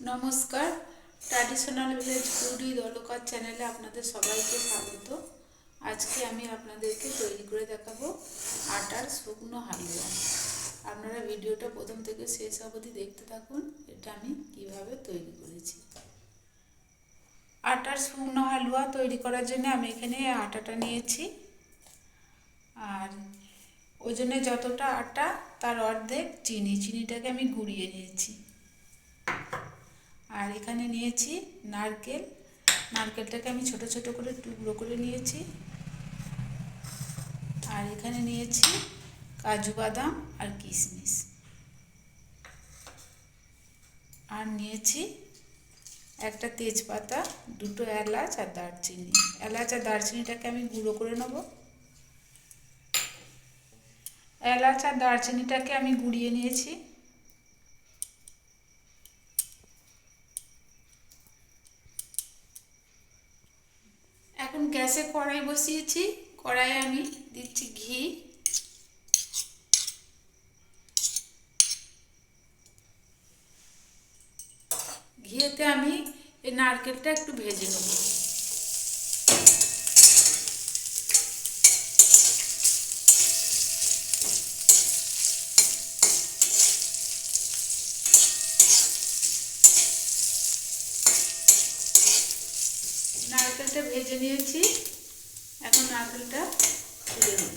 নমস্কার। Traditional village foodie দলকার চ্যানেলে আপনাদের সবাইকে স্বাগত। আজকে আমি আপনাদেরকে তৈরি করে দেখাবো আটার শুকনো হালুয়া। আপনারা ভিডিওটা প্রথম থেকে শেষ অবধি দেখতে থাকুন, এটা আমি কীভাবে তৈরি করেছি। আটার শুকনো হালুয়া তৈরি করার জন্য আমি এখানে আটাটা নিয়েছি। আর ওজনে যতটা আটা, তার অর্ধেক চিনি, চিনিটাকে আমি গুঁড়িয়ে নিয়েছি। আর এখানে নিয়েছি নারকেল। নারকেলটাকে আমি ছোট ছোট করে টুকরো করে নিয়েছি। আর এখানে নিয়েছি কাজু বাদাম আর কিশমিশ। আর নিয়েছি একটা তেজপাতা, দুটো এলাচ আর দারচিনি। এলাচ আর দারচিনিটাকে আমি গুঁড়ো করে নেব। এলাচ আর দারচিনিটাকে আমি গুঁড়িয়ে নিয়েছি এখন গ্যাসে কড়াই বসিয়েছি। কড়াইয়ে আমি দিচ্ছি ঘি। ঘিয়েতে আমি এই নারকেলটা একটু ভেজে নেব। নারকেলটা ভেজে নিয়েছি। এখন নারকেলটা তুলে নেব।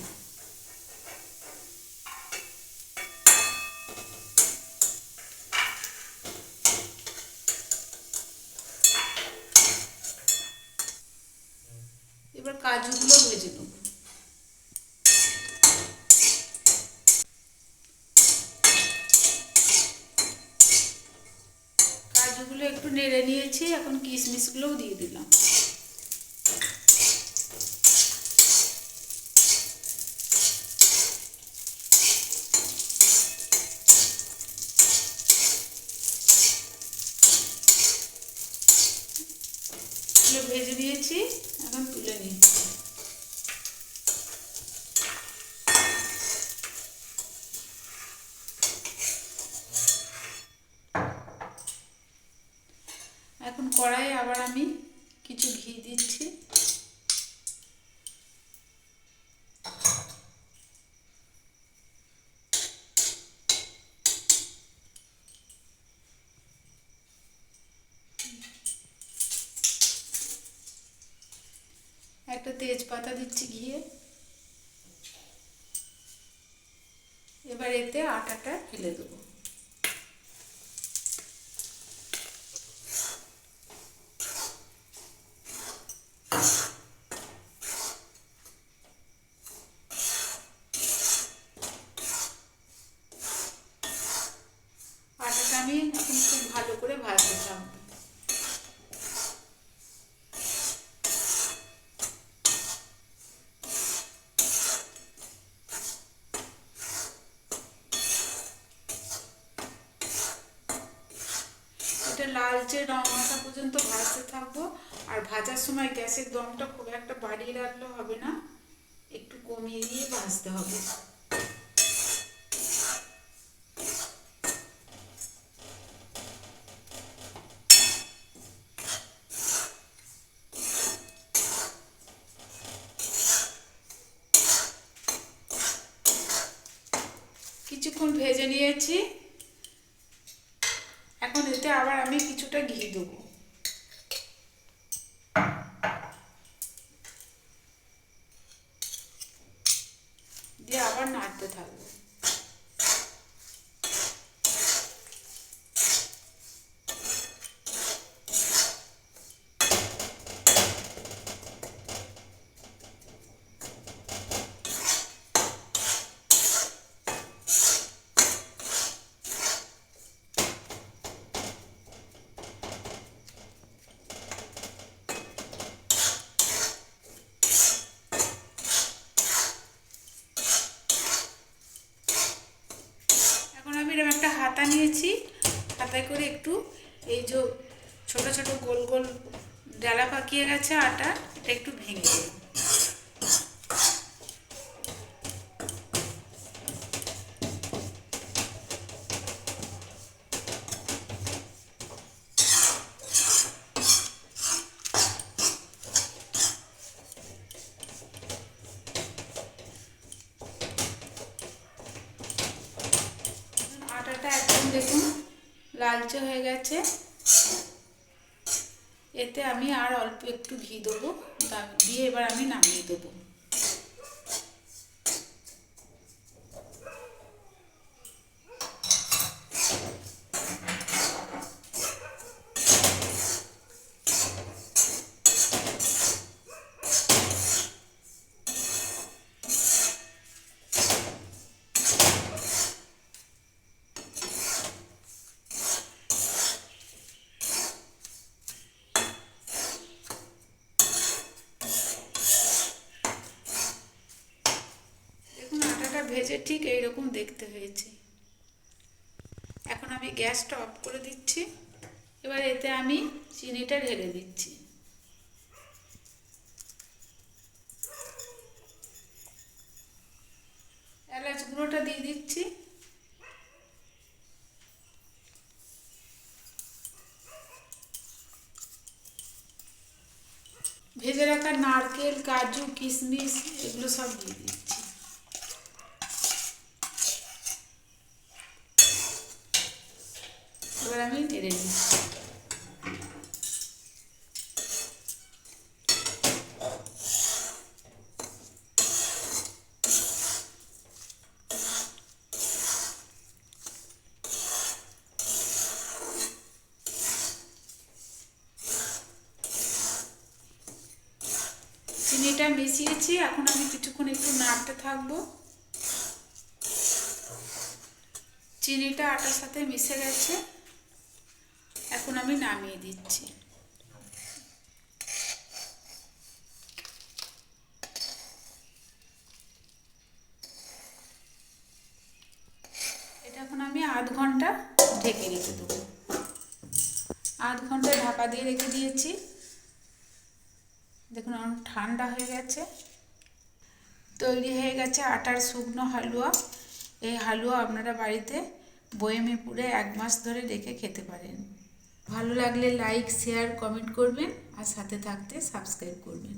এবার কাজুগুলো ভেজে নেব। একটু নেড়ে নিয়েছি, এখন কিশমিশগুলোও দিয়ে দিলাম এগুলো ভেজে নিয়েছি এখন তুলে নিচ্ছি এখন কড়াইয়ে আবার আমি কিছু ঘি দিচ্ছি একটা তেজপাতা দিচ্ছি ঘিয়ে। এবার এতে আটাটা ফেলে দেবো আটাটা আমি এখন খুব ভালো করে ভাজতে থাকব এটা লালচে রং আসা পর্যন্ত ভাজতে থাকব, আর ভাজার সময় গ্যাসের দমটা খুব একটা বাড়িয়ে রাখলে হবে না, একটু কমিয়ে দিয়ে ভাজতে হবে। কিছুক্ষণ ভেজে নিয়েছি। এতে আবার আমি কিছুটা ঘি দেবো। দিয়ে আবার নাড়তে থাকব এখন আমি হাতা নিয়েছি, পাতায় করে একটু এই যে ছোট ছোট গোল গোল ডালা পাকিয়ে গেছে আটা, এটা একটু ভেঙে দেবো লালচে হয়ে গেছে। এতে আমি আর অল্প একটু ঘি দেবো। দিয়ে এবার আমি নামিয়ে দেবো দেখুন আটাটা ভেজে ঠিক এইরকম দেখতে হয়েছে। এখন আমি গ্যাসটা অফ করে দিচ্ছি, এবার এতে আমি চিনিটা ঢেলে দিচ্ছি। এলাচ গুঁড়োটা দিয়ে দিচ্ছি। ভেজে রাখা নারকেল, কাজু, কিশমিশ, এগুলো সব দিয়ে দিচ্ছি। আমি নেড়ে চিনিটা মিশিয়েছি, এখন আমি কিছুক্ষণ একটু নাড়তে থাকব। চিনিটা আটার সাথে মিশে গেছে। এখন আমি নামিয়ে দিচ্ছি। এটা এখন আমি আধ ঘণ্টা ঢেকে রেখে দেবো। আধ ঘণ্টা ঢাকা দিয়ে রেখে দিয়েছি। দেখুন, আমার ঠান্ডা হয়ে গেছে। তৈরি হয়ে গেছে আটার শুকনো হালুয়া। এই হালুয়া আপনারা বাড়িতে বয়েমে পুড়ে এক মাস ধরে রেখে খেতে পারেন। ভালো লাগলে লাইক শেয়ার কমেন্ট করবেন আর সাথে থাকতে সাবস্ক্রাইব করবেন।